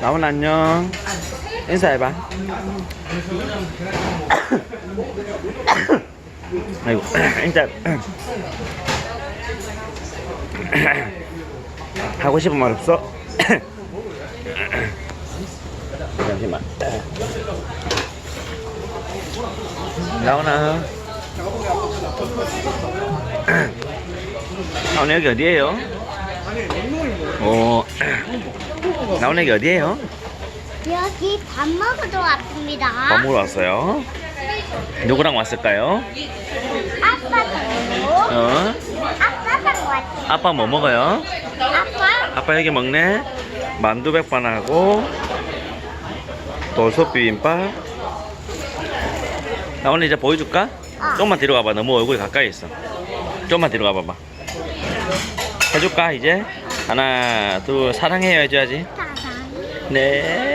나온 안녕. 인사해봐. 아이고, 인사. 하고 싶은 말 없어? 잠시만. 나오나? 나오나 여기 어디에요? 어, 나오나 여기 어디에요? 여기 밥 먹으러 왔습니다. 밥 먹으러 왔어요. 누구랑 왔을까요? 아빠도 어? 아빠랑 왔지. 아빠 뭐 먹어요? 아빠 아빠 여기 먹네. 만두 백반하고 돌솥 비빔밥. 나 오늘 이제 보여줄까? 어. 좀만 뒤로 가봐. 너무 얼굴이 가까이 있어. 좀만 뒤로 가봐봐. 해줄까 이제? 하나, 둘, 사랑해요 해줘야지. 사랑. 네.